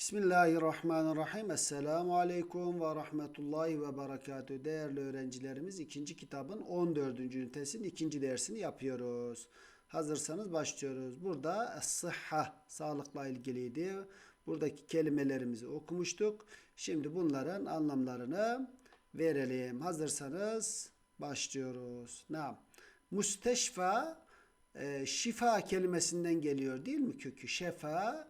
Bismillahirrahmanirrahim. Esselamu Aleyküm ve Rahmetullahi ve Berekatü. Değerli öğrencilerimiz ikinci kitabın 14. ünitesinin ikinci dersini yapıyoruz. Hazırsanız başlıyoruz. Burada sıhha, sağlıkla ilgiliydi. Buradaki kelimelerimizi okumuştuk. Şimdi bunların anlamlarını verelim. Hazırsanız başlıyoruz. Nam. Müsteşfa e, şifa kelimesinden geliyor değil mi kökü? Şefa,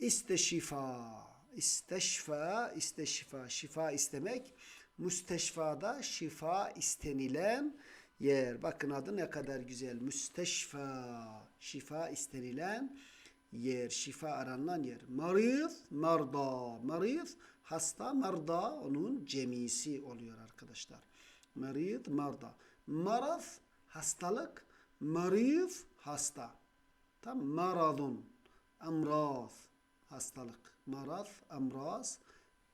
isteşifa. İsteşfa, isteşifa. Şifa istemek. Müsteşfada şifa istenilen yer. Bakın adı ne kadar güzel. Müsteşfa. Şifa istenilen yer. Şifa aranılan yer. Marid, marda. Marid, hasta, marda onun cemisi oluyor arkadaşlar. Marid, marda. Marad, hastalık. Marid, hasta. Tam maradun. Amraz, hastalık. Marad, amraz,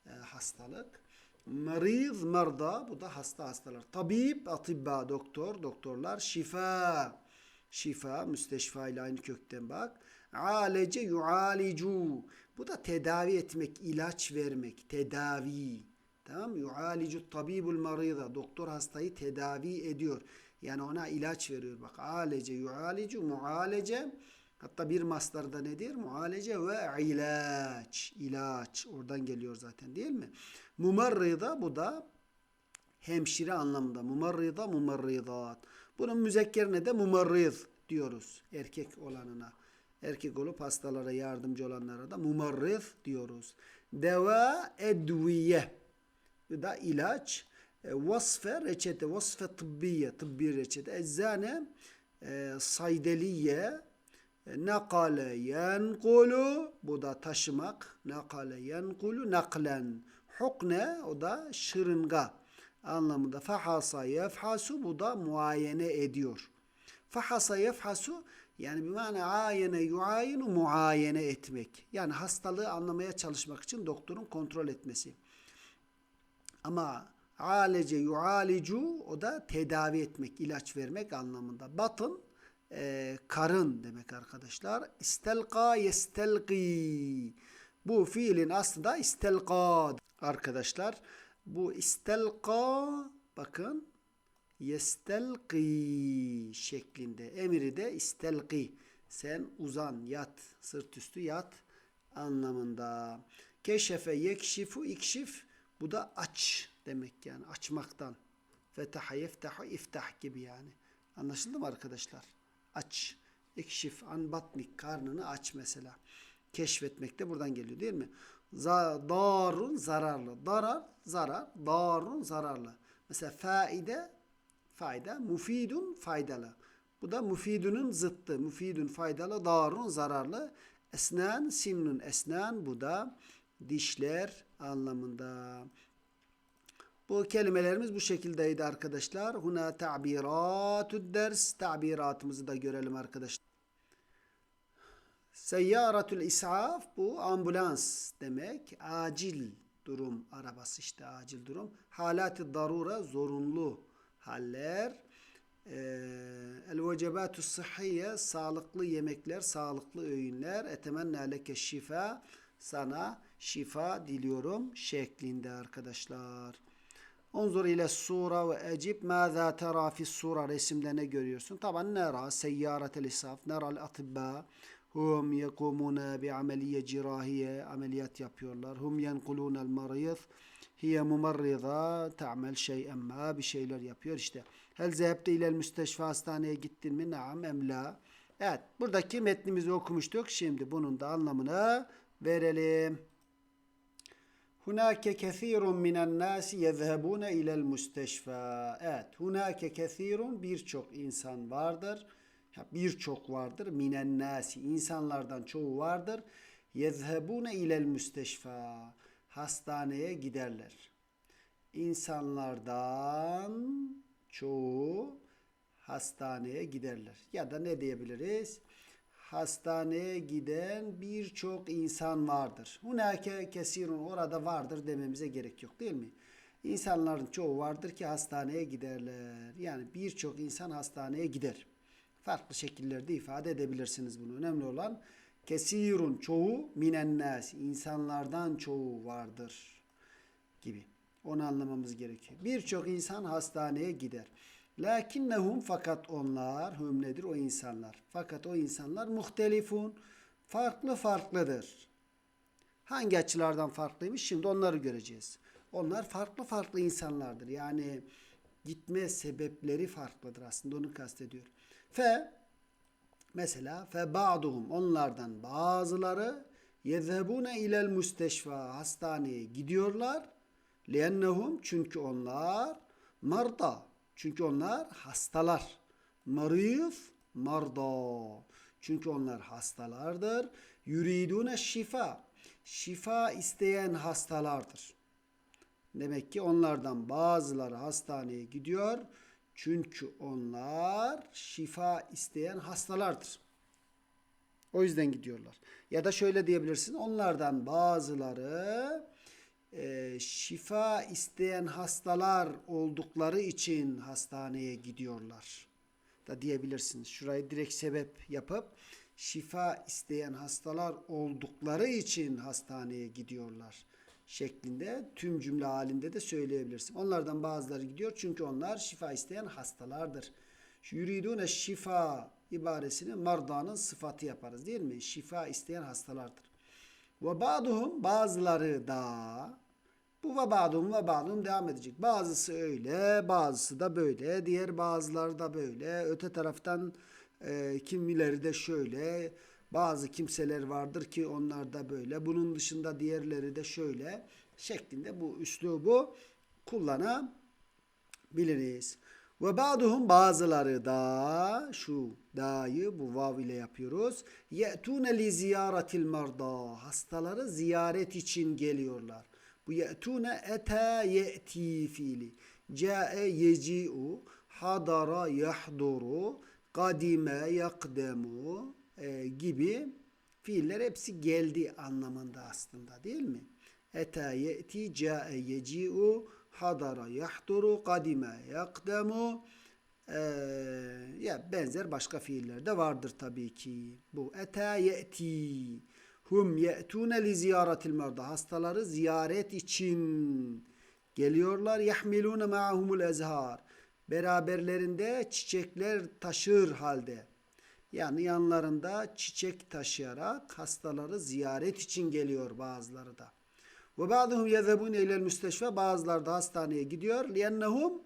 e, hastalık. Marid, marda, bu da hasta hastalar. Tabip, atibba, doktor, doktorlar. Şifa, şifa, müsteşfa ile aynı kökten bak. Alece, yualicu. Bu da tedavi etmek, ilaç vermek, tedavi. Tamam? Yualicu tabibul marida. Doktor hastayı tedavi ediyor. Yani ona ilaç veriyor. Bak alece, yualicu, mualece. Hatta bir mastarda nedir? Mualece ve ilaç. İlaç. Oradan geliyor zaten değil mi? Mumarrida bu da hemşire anlamında. Mumarrida, mumarridat. Bunun müzekkerine de mumarrid diyoruz. Erkek olanına. Erkek olup hastalara yardımcı olanlara da mumarrid diyoruz. Deva edviye. Bu da ilaç. E, vasfe reçete, vasfe tıbbiye, tıbbi reçete. Eczane, e, saydeliye, nakale yenkulu, bu da taşımak. Nakale yenkulu, naklen. Hukne, o da şırınga anlamında. Fahasa yefhasu, bu da muayene ediyor. Fahasa yefhasu, yani bir mana ayene yuayinu muayene etmek. Yani hastalığı anlamaya çalışmak için doktorun kontrol etmesi. Ama alece yualicu o da tedavi etmek, ilaç vermek anlamında. Batın e, karın demek arkadaşlar. İstelka yestelki. Bu fiilin aslında istelka arkadaşlar. Bu istelka bakın yestelki şeklinde. Emiri de istelki. Sen uzan, yat, sırt üstü yat anlamında. Keşefe yekşifu ikşif bu da aç demek yani açmaktan. Fetaha yeftahu iftah gibi yani. Anlaşıldı mı arkadaşlar? Aç. Ekşif an batnik karnını aç mesela. Keşfetmek de buradan geliyor değil mi? Darun zararlı. Darar zarar. Darun zararlı. Mesela faide fayda. Mufidun faydalı. Bu da mufidunun zıttı. Mufidun faydalı. Darun zararlı. Esnan simnun esnan. Bu da dişler anlamında. Bu kelimelerimiz bu şekildeydi arkadaşlar. Huna ta'biratud ders. Ta'biratımızı da görelim arkadaşlar. Seyyaratul is'af bu ambulans demek. Acil durum arabası işte acil durum. Halat-ı darura zorunlu haller. Ee, El vecebatü sıhhiye sağlıklı yemekler, sağlıklı öğünler. Etemenna leke şifa sana şifa diliyorum şeklinde arkadaşlar. Unzur ile sura ve ecib mâzâ terâ fis sura resimde ne görüyorsun? Taban nera seyyâretel isaf, nera atibba hum yekumuna bi ameliye cirahiye ameliyat yapıyorlar. Hum yenkulûnel mariyz hiye mumarrida ta'mel şey'en ma bir şeyler yapıyor işte. Hel zehebte ilel müsteşfa hastaneye gittin mi? Naam emla. Evet buradaki metnimizi okumuştuk. Şimdi bunun da anlamını verelim. Hunake kesirun minen nasi yezhebune ilel müsteşfa. Evet, hunake kesirun birçok insan vardır. Birçok vardır. Minen nasi insanlardan çoğu vardır. Yezhebune ilel müsteşfa. Hastaneye giderler. İnsanlardan çoğu hastaneye giderler. Ya da ne diyebiliriz? Hastaneye giden birçok insan vardır. Hunake kesirun orada vardır dememize gerek yok değil mi? İnsanların çoğu vardır ki hastaneye giderler. Yani birçok insan hastaneye gider. Farklı şekillerde ifade edebilirsiniz bunu. Önemli olan Kesirun çoğu minennas insanlardan çoğu vardır gibi. Onu anlamamız gerekiyor. Birçok insan hastaneye gider. Lakinnehum fakat onlar hum nedir o insanlar? Fakat o insanlar muhtelifun farklı farklıdır. Hangi açılardan farklıymış? Şimdi onları göreceğiz. Onlar farklı farklı insanlardır. Yani gitme sebepleri farklıdır aslında onu kastediyor. Fe mesela fe ba'duhum onlardan bazıları yezhebune ilel müsteşfa hastaneye gidiyorlar. Liennehum çünkü onlar marda çünkü onlar hastalar. Marif marda çünkü onlar hastalardır. Yuridune şifa şifa isteyen hastalardır. Demek ki onlardan bazıları hastaneye gidiyor. Çünkü onlar şifa isteyen hastalardır. O yüzden gidiyorlar. Ya da şöyle diyebilirsin. Onlardan bazıları e, şifa isteyen hastalar oldukları için hastaneye gidiyorlar. Da diyebilirsiniz. Şurayı direkt sebep yapıp şifa isteyen hastalar oldukları için hastaneye gidiyorlar şeklinde tüm cümle halinde de söyleyebilirsin. Onlardan bazıları gidiyor çünkü onlar şifa isteyen hastalardır. Yuridune şifa ibaresini mardanın sıfatı yaparız değil mi? Şifa isteyen hastalardır. Ve ba'duhum bazıları da bu ve ba'duhum ve ba'duhum devam edecek. Bazısı öyle, bazısı da böyle, diğer bazıları da böyle. Öte taraftan e, kimileri de şöyle, bazı kimseler vardır ki onlar da böyle. Bunun dışında diğerleri de şöyle şeklinde bu üslubu kullanabiliriz. Ve ba'duhum bazıları da şu da'yı bu vav ile yapıyoruz. Ye'tune li ziyaretil marda. Hastaları ziyaret için geliyorlar. Bu ye'tune eta ye'ti fiili. Ca'e yeci'u. Hadara yahduru. Kadime yakdemu e, gibi fiiller hepsi geldi anlamında aslında değil mi? Eta ye'ti ca'e yeci'u hadara yahduru kadime yakdemu ee, ya benzer başka fiiller de vardır tabii ki. Bu eta ye'ti. Hum ye'tune li ziyaretil merda hastaları ziyaret için geliyorlar. Yahmilune ma'ahumul ezhar. Beraberlerinde çiçekler taşır halde. Yani yanlarında çiçek taşıyarak hastaları ziyaret için geliyor bazıları da. Ve bazıhum yezebun ilel müsteşfe bazıları da hastaneye gidiyor. Liyennehum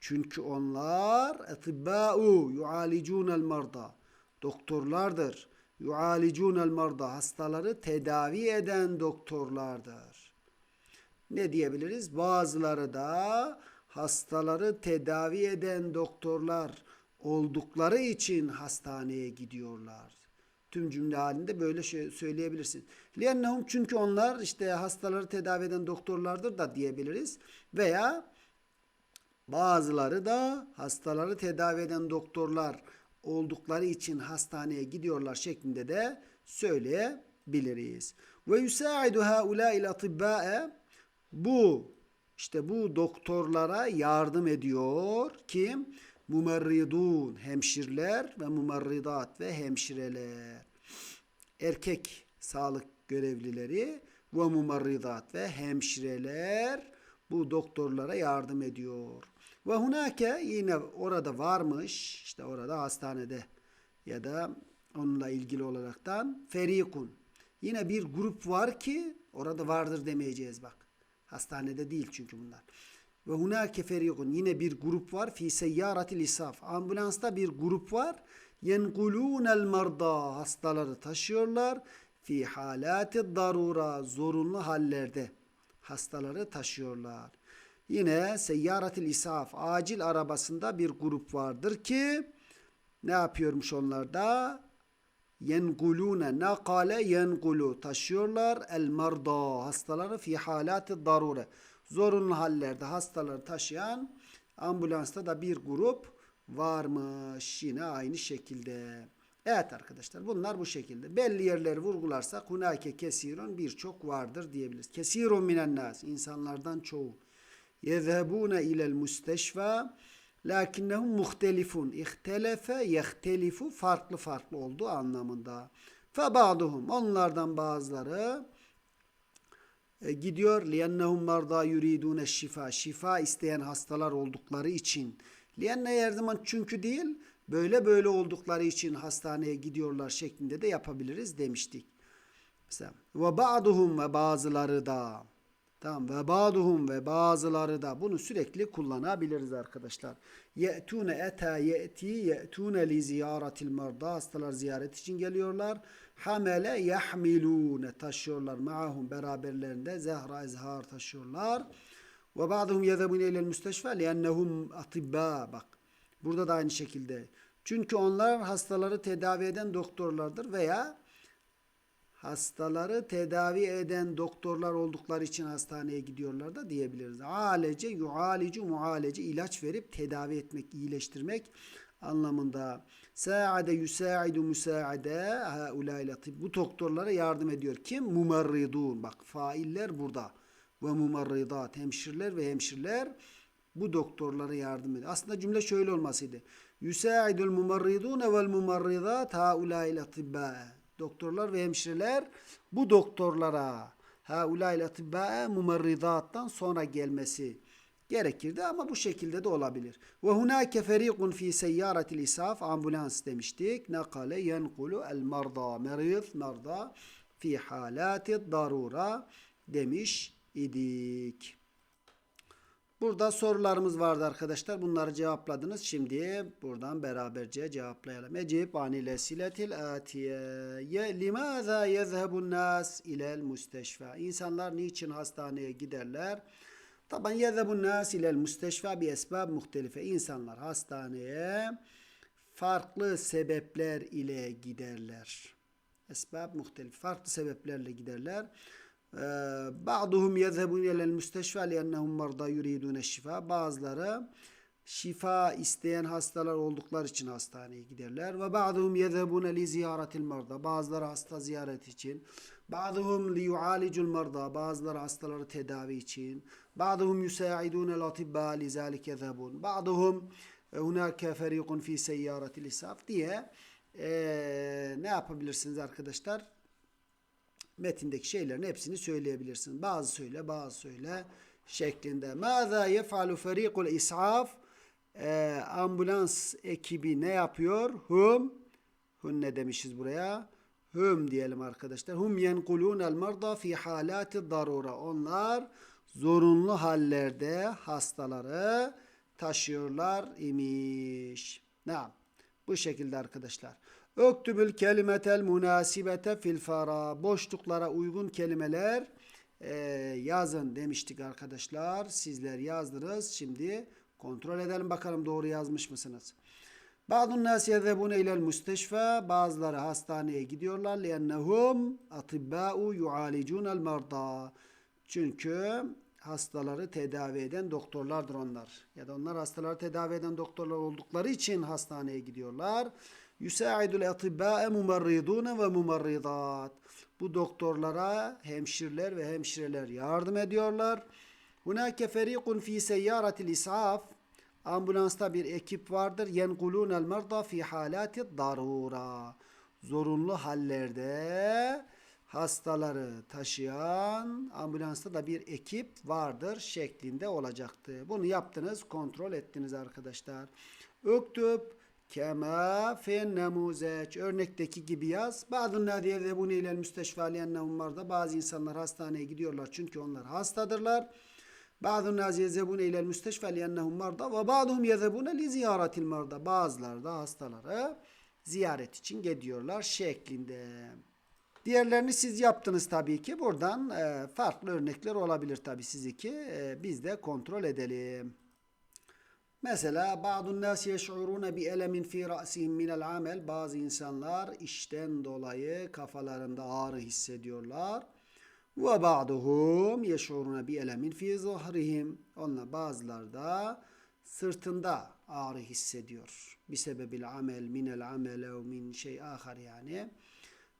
çünkü onlar etibba'u yualicunel marda. Doktorlardır. Yualicunel marda. Hastaları tedavi eden doktorlardır. Ne diyebiliriz? Bazıları da hastaları tedavi eden doktorlar oldukları için hastaneye gidiyorlar. Tüm cümle halinde böyle şey söyleyebilirsin. Liyennehum çünkü onlar işte hastaları tedavi eden doktorlardır da diyebiliriz. Veya bazıları da hastaları tedavi eden doktorlar oldukları için hastaneye gidiyorlar şeklinde de söyleyebiliriz. Ve yusaidu haulâ'il atibbâe bu işte bu doktorlara yardım ediyor kim? Mumerridun hemşirler ve mumerridat ve hemşireler. Erkek sağlık görevlileri ve mumerridat ve hemşireler bu doktorlara yardım ediyor. Ve hunake yine orada varmış işte orada hastanede ya da onunla ilgili olaraktan ferikun. Yine bir grup var ki orada vardır demeyeceğiz bak. Hastanede değil çünkü bunlar. Ve hunake ferikun yine bir grup var fi seyyaratil isaf. Ambulansta bir grup var. Yenkulunel marda hastaları taşıyorlar. Fi halati darura zorunlu hallerde hastaları taşıyorlar. Yine seyyaratil isaf acil arabasında bir grup vardır ki ne yapıyormuş onlar da? Yengulune nakale yengulu taşıyorlar el marda hastaları fi halati darure zorunlu hallerde hastaları taşıyan ambulansta da bir grup varmış. Yine aynı şekilde. Evet arkadaşlar bunlar bu şekilde. Belli yerleri vurgularsak hunake kesirun birçok vardır diyebiliriz. Kesirun minen insanlardan çoğu. Yezhebune ilel müsteşfa lakinnehum muhtelifun. İhtelefe yehtelifu farklı farklı olduğu anlamında. Fe ba'duhum onlardan bazıları gidiyor liyennehum marda yuridune şifa şifa isteyen hastalar oldukları için liyenne her zaman çünkü değil böyle böyle oldukları için hastaneye gidiyorlar şeklinde de yapabiliriz demiştik. Mesela ve ba'duhum ve bazıları da Tamam ve ba'duhum ve bazıları da bunu sürekli kullanabiliriz arkadaşlar. Ye'tune eta ye'ti ye'tune li ziyaretil marda hastalar ziyaret için geliyorlar. Hamele yahmilune taşıyorlar maahum beraberlerinde zehra ezhar taşıyorlar. Ve ba'duhum yezebun ilel müsteşfa liennehum atibba bak. Burada da aynı şekilde. Çünkü onlar hastaları tedavi eden doktorlardır veya hastaları tedavi eden doktorlar oldukları için hastaneye gidiyorlar da diyebiliriz. Alece, yualicu, mualece ilaç verip tedavi etmek, iyileştirmek anlamında. Saade, yusaidu, musaade, haulâ Bu doktorlara yardım ediyor. Kim? Mumarridun. Bak failler burada. Ve mumarridat. Hemşireler ve hemşireler bu doktorlara yardım ediyor. Aslında cümle şöyle olmasıydı. Yusaidul mumarridun vel mumarridat haulâ atibbâ. Doktorlar ve hemşireler bu doktorlara haulâ atibbâ mumarridattan sonra gelmesi gerekirdi ama bu şekilde de olabilir. Ve hunake ferikun fi seyyaratil isaf ambulans demiştik. Nakale yenkulu el marda merid marda fi halati darura demiş idik. Burada sorularımız vardı arkadaşlar. Bunları cevapladınız. Şimdi buradan beraberce cevaplayalım. Ecib anil esiletil atiye. Ye limaza yezhebun nas ilel müsteşfa. İnsanlar niçin hastaneye giderler? Taban yezhebun nas ilel müsteşfa bi esbab muhtelife. İnsanlar hastaneye farklı sebepler ile giderler. Esbab muhtelif. Farklı sebeplerle giderler. Ba'duhum yezhebun ilel müsteşfa liennehum marda yuridune şifa. Bazıları şifa isteyen hastalar oldukları için hastaneye giderler. Ve ba'duhum yezhebune li ziyaretil marda. Bazıları hasta ziyaret için. Ba'duhum li yualicul marda. Bazıları hastaları tedavi için. Ba'duhum yusaidune latibba li zalik yezhebun. Ba'duhum hunake ferikun fi seyyaratil isaf diye e, ne yapabilirsiniz arkadaşlar? Metindeki şeylerin hepsini söyleyebilirsin. Bazı söyle, bazı söyle şeklinde. Mâzâ yef'alu ferîkul is'af ee, ambulans ekibi ne yapıyor? Hum Hum ne demişiz buraya? Hum diyelim arkadaşlar. Hum yenkulûnel marda fi halâti darura. Onlar zorunlu hallerde hastaları taşıyorlar imiş. Ne? Bu şekilde arkadaşlar. Öktübül kelimetel münasibete fil fara. Boşluklara uygun kelimeler e, yazın demiştik arkadaşlar. Sizler yazdınız. Şimdi kontrol edelim bakalım doğru yazmış mısınız? Bazı nas yezebune ilel müsteşfa. Bazıları hastaneye gidiyorlar. Liennehum atibba'u yualicunel marda. Çünkü hastaları tedavi eden doktorlardır onlar. Ya da onlar hastaları tedavi eden doktorlar oldukları için hastaneye gidiyorlar. Yusaidul atibbâe mumarridûne ve mumarridat. Bu doktorlara hemşireler ve hemşireler yardım ediyorlar. Hunake ferikun fi seyyaratil isaf. Ambulansta bir ekip vardır. Yenkulûnel merda fi halati darura. Zorunlu hallerde hastaları taşıyan ambulansta da bir ekip vardır şeklinde olacaktı. Bunu yaptınız, kontrol ettiniz arkadaşlar. Öktüb Kema fen nemuzeç. Örnekteki gibi yaz. Bazı nadiye ve bunu ile müsteşfa da bazı insanlar hastaneye gidiyorlar çünkü onlar hastadırlar. Bazı naziye zebune ile müsteşfa liyennehum marda ve bazıhum yezebune li ziyaretil marda. Bazıları da hastaları ziyaret için gidiyorlar şeklinde. Diğerlerini siz yaptınız tabii ki. Buradan e, farklı örnekler olabilir tabii siz iki. E, biz de kontrol edelim. Mesela bazı nas yeş'urune bi elemin fi ra'sihim minel amel. Bazı insanlar işten dolayı kafalarında ağrı hissediyorlar. Ve ba'duhum yeş'urune bi elemin fi zahrihim. Onlar bazıları da sırtında ağrı hissediyor. Bir sebebil amel minel amel ev min şey ahar yani.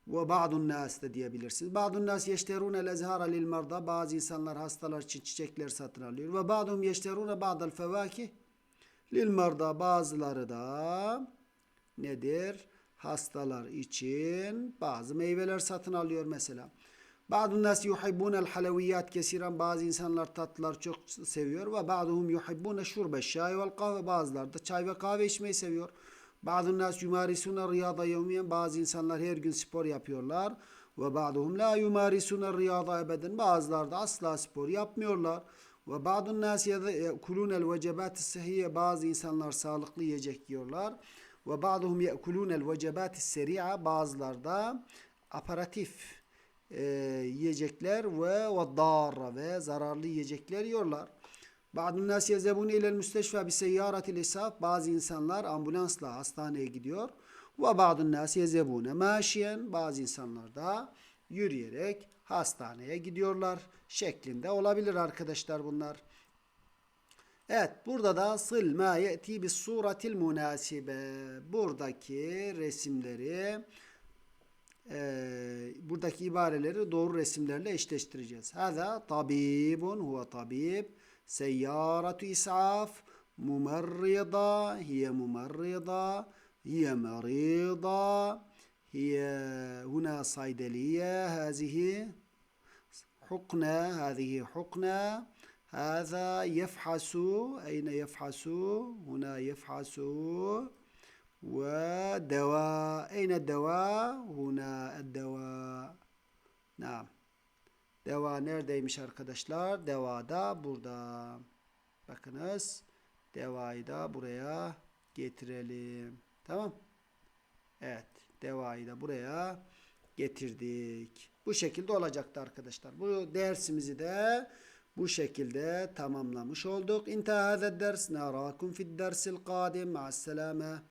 Ve ba'dun nas da diyebilirsiniz. Ba'dun nas yeşterune lezhara lil marda. Bazı insanlar hastalar için çiçekler satın alıyor. Ve ba'dum yeşterune ba'dal fevakih Lil marda bazıları da nedir? hastalar için bazı meyveler satın alıyor mesela. Bazı nas yuhibbunel halaviyat kesiren bazı insanlar tatlılar çok seviyor ve bazıhum yuhibbune şurbe şay vel kahve bazıları da çay ve kahve içmeyi seviyor. Bazı nas yumarisune riyada yevmiyen bazı insanlar her gün spor yapıyorlar ve bazıhum la yumarisune riyada ebeden bazıları da asla spor yapmıyorlar. Ve bazı nas yekulunel vecebat sıhhiye bazı insanlar sağlıklı yiyecek yiyorlar. Ve bazıhum yekulunel vecebat seri'a bazıları da aparatif e, yiyecekler ve ve darra ve zararlı yiyecekler yiyorlar. Bazı nas yezebun ilel müsteşfa bi seyyaratil isaf. Bazı insanlar ambulansla hastaneye gidiyor. Ve bazı nas yezebune maşiyen. Bazı insanlar da yürüyerek hastaneye gidiyorlar şeklinde olabilir arkadaşlar bunlar. Evet burada da sıl ma ye'ti bis suratil munasibe. Buradaki resimleri e, buradaki ibareleri doğru resimlerle eşleştireceğiz. Hada tabibun huve tabib. Seyyaratu is'af. Mumarrida. Hiye mumarrida. Hiye marida. Hiye huna saydeliye. Hazihi حقنة هذه حقنة هذا يفحص أين يفحص هنا يفحص ودواء أين الدواء هنا الدواء نعم Deva neredeymiş arkadaşlar? Deva da burada. Bakınız. Devayı da buraya getirelim. Tamam. Evet. Devayı da buraya getirdik. Bu şekilde olacaktı arkadaşlar. Bu dersimizi de bu şekilde tamamlamış olduk. İntihâ ders. Narakum fid dersil kadim. Ma'as selame.